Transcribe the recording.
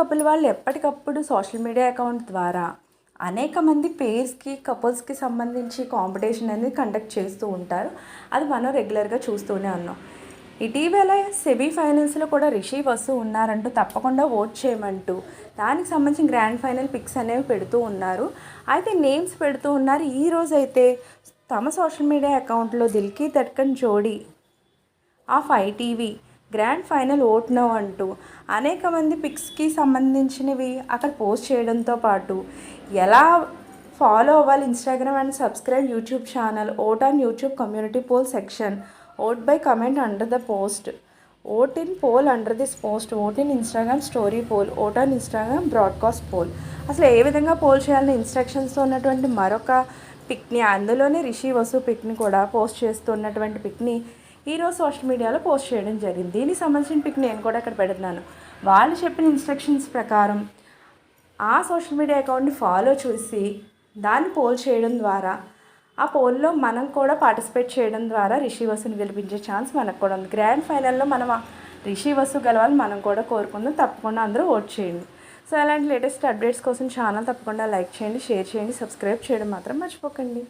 Couple వాళ్ళు ఎప్పటికప్పుడు social media account ద్వారా అనేక మంది పేర్స్కి కపుల్స్కి సంబంధించి కాంపిటీషన్ అనేది కండక్ట్ చేస్తూ ఉంటారు. అది మనం రెగ్యులర్గా చూస్తూనే ఉన్నాం. ఇటీవల సెమీ ఫైనల్స్లో కూడా రిషి వసు ఉన్నారంటూ తప్పకుండా ఓట్ చేయమంటూ దానికి సంబంధించిన గ్రాండ్ ఫైనల్ పిక్స్ అనేవి పెడుతూ ఉన్నారు. అయితే నేమ్స్ పెడుతూ ఉన్నారు. ఈ రోజు అయితే తమ సోషల్ మీడియా అకౌంట్లో Dil ki Dhadkan Jodi of ITV grand final ఓట్నో అంటూ అనేక మంది పిక్స్కి సంబంధించినవి అక్కడ పోస్ట్ చేయడంతో పాటు ఎలా ఫాలో అవ్వాలి Instagram and subscribe YouTube channel vote on YouTube community poll section vote by comment under the post vote in poll under this post vote in Instagram story poll vote on Instagram broadcast poll అసలు ఏ విధంగా pole చేయాలని ఇన్స్ట్రక్షన్స్తో ఉన్నటువంటి మరొక పిక్ని అందులోనే రిషి వసు పిక్ని కూడా post చేస్తున్నటువంటి పిక్ని ఈరోజు సోషల్ మీడియాలో పోస్ట్ చేయడం జరిగింది. దీనికి సంబంధించిన పిక్ నేను కూడా ఇక్కడ పెడుతున్నాను. వాళ్ళు చెప్పిన ఇన్స్ట్రక్షన్స్ ప్రకారం ఆ సోషల్ మీడియా అకౌంట్ని ఫాలో చూసి దాన్ని పోల్ చేయడం ద్వారా ఆ పోల్లో మనం కూడా పార్టిసిపేట్ చేయడం ద్వారా రిషి వసుని గెలిపించే ఛాన్స్ మనకు కూడా ఉంది. గ్రాండ్ ఫైనల్లో మనం రిషి వసు గెలవాలి మనం కూడా కోరుకుందాం. తప్పకుండా అందరూ ఓట్ చేయండి. సో అలాంటి లేటెస్ట్ అప్డేట్స్ కోసం ఛానల్ తప్పకుండా లైక్ చేయండి షేర్ చేయండి సబ్స్క్రైబ్ చేయడం మాత్రం మర్చిపోకండి.